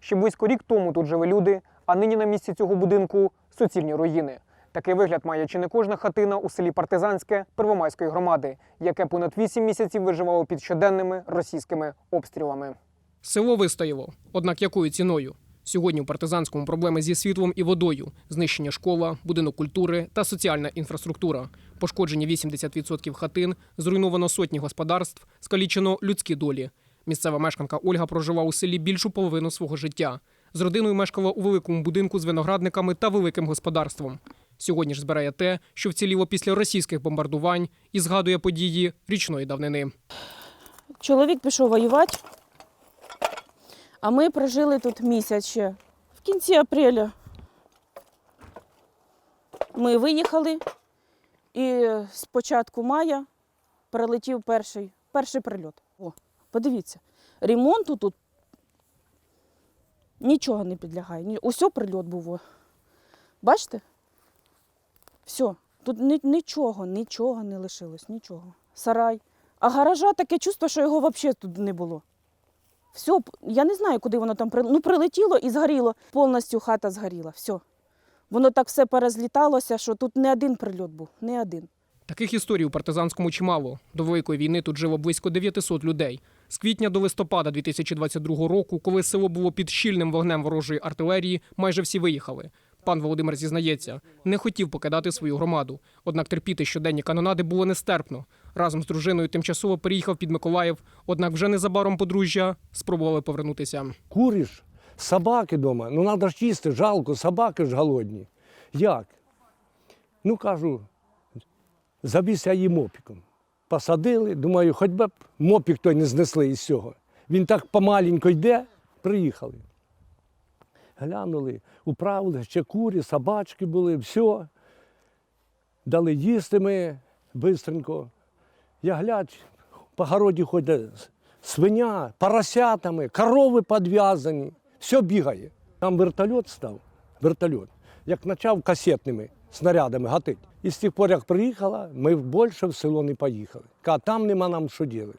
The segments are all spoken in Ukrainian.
Ще близько рік тому тут жили люди, а нині на місці цього будинку суцільні руїни. Такий вигляд має чи не кожна хатина у селі Партизанське Первомайської громади, яке понад 8 місяців виживало під щоденними російськими обстрілами. Село вистояло. Однак якою ціною? Сьогодні у партизанському проблеми зі світлом і водою, знищення школа, будинок культури та соціальна інфраструктура. Пошкоджені 80% хатин, зруйновано сотні господарств, скалічено людські долі. Місцева мешканка Ольга прожила у селі більшу половину свого життя. З родиною мешкала у великому будинку з виноградниками та великим господарством. Сьогодні ж збирає те, що вціліло після російських бомбардувань, і згадує події річної давнини. Чоловік пішов воювати, а ми прожили тут місяць ще. В кінці апреля ми виїхали, і з початку мая прилетів перший, перший прильот. Подивіться, ремонту тут нічого не підлягає. Усьо прильот був. Бачите? Все. Тут нічого, нічого не лишилось, нічого. Сарай. А гаража таке чувство, що його взагалі тут не було. Все, я не знаю, куди воно там прилетіло. Ну, прилетіло і згоріло. Повністю хата згоріла. Все. Воно так все перезліталося, що тут не один прильот був, не один. Таких історій у партизанському чимало. До Великої війни тут жило близько 900 людей. З квітня до листопада 2022 року, коли село було під щільним вогнем ворожої артилерії, майже всі виїхали. Пан Володимир зізнається, не хотів покидати свою громаду. Однак терпіти щоденні канонади було нестерпно. Разом з дружиною тимчасово переїхав під Миколаїв. Однак вже незабаром подружжя спробували повернутися. Куриш, собаки вдома. Ну треба ж їсти, жалко, собаки ж голодні. Як? Ну кажу, забійся її мопіком. Посадили, думаю, хоч би мопік той не знесли із цього. Він так помаленько йде, приїхали. Глянули, управили, ще курі, собачки були, все. Дали їсти ми бистренько. Я глядь, по городі ходить свиня, поросятами, корови підв'язані, все бігає. Там вертольот став, вертольот, як почав касетними снарядами гатити. І з тих пор, як приїхала, ми більше в село не поїхали. А там нема нам що робити.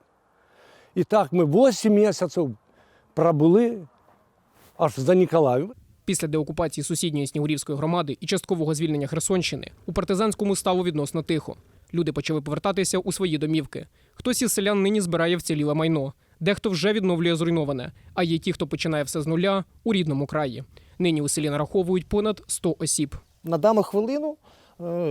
І так ми 8 місяців пробули аж за Ніколаїв. Після деокупації сусідньої Снігурівської громади і часткового звільнення Херсонщини у партизанському стало відносно тихо. Люди почали повертатися у свої домівки. Хтось із селян нині збирає вціліле майно, дехто вже відновлює зруйноване, а є ті, хто починає все з нуля у рідному краї. Нині у селі нараховують понад 100 осіб. На дану хвилину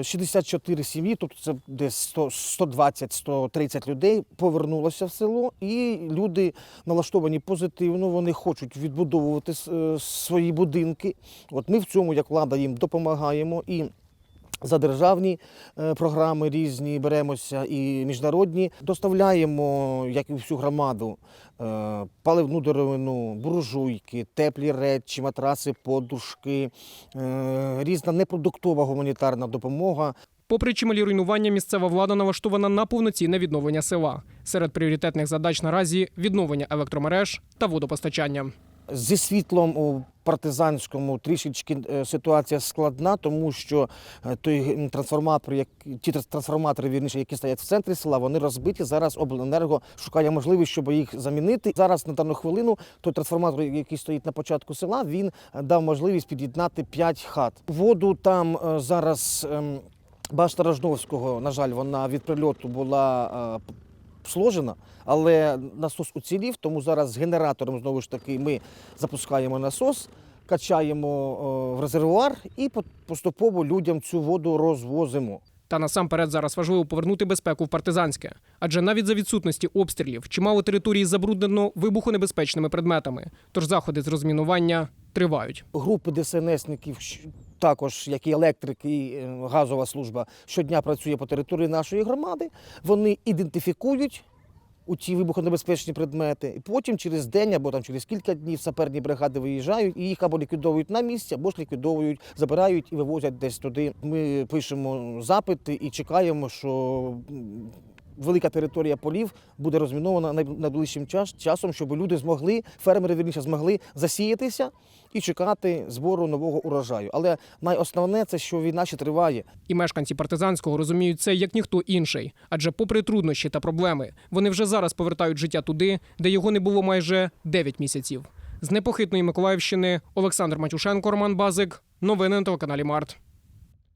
64 сім'ї, тобто це десь 120-130 людей повернулося в село, і люди налаштовані позитивно, вони хочуть відбудовувати е, свої будинки. От ми в цьому, як влада, їм допомагаємо і. За державні е, програми різні беремося і міжнародні. Доставляємо, як і всю громаду, е, паливну деревину, буржуйки, теплі речі, матраси, подушки, е, різна непродуктова гуманітарна допомога. Попри чималі руйнування, місцева влада налаштована на повноцінне відновлення села. Серед пріоритетних задач наразі відновлення електромереж та водопостачання. Зі світлом у партизанському трішечки е, ситуація складна, тому що е, той трансформатор, як ті трансформатори, вірніше, які стоять в центрі села, вони розбиті. Зараз обленерго шукає можливість, щоб їх замінити. Зараз на дану хвилину той трансформатор, який стоїть на початку села, він дав можливість під'єднати 5 хат. Воду там е, зараз. ем, Башта Рожновського, на жаль, вона від прильоту була сложена, але насос уцілів, тому зараз з генератором знову ж таки ми запускаємо насос, качаємо е, в резервуар і по- поступово людям цю воду розвозимо. Та насамперед зараз важливо повернути безпеку в партизанське, адже навіть за відсутності обстрілів чимало території забруднено вибухонебезпечними предметами. Тож заходи з розмінування тривають. Групи ДСНСників, також як і електрики, і е, газова служба, щодня працює по території нашої громади. Вони ідентифікують у ті вибухонебезпечні предмети. І потім через день або там через кілька днів саперні бригади виїжджають і їх або ліквідовують на місці, або ж ліквідовують, забирають і вивозять десь туди. Ми пишемо запити і чекаємо, що велика територія полів буде розмінована най- найближчим час, часом, щоб люди змогли, фермери вірніше, змогли засіятися і чекати збору нового урожаю. Але найосновне це, що війна ще триває. І мешканці партизанського розуміють це як ніхто інший. Адже, попри труднощі та проблеми, вони вже зараз повертають життя туди, де його не було майже 9 місяців. З непохитної Миколаївщини Олександр Матюшенко, Роман Базик. Новини на телеканалі Март.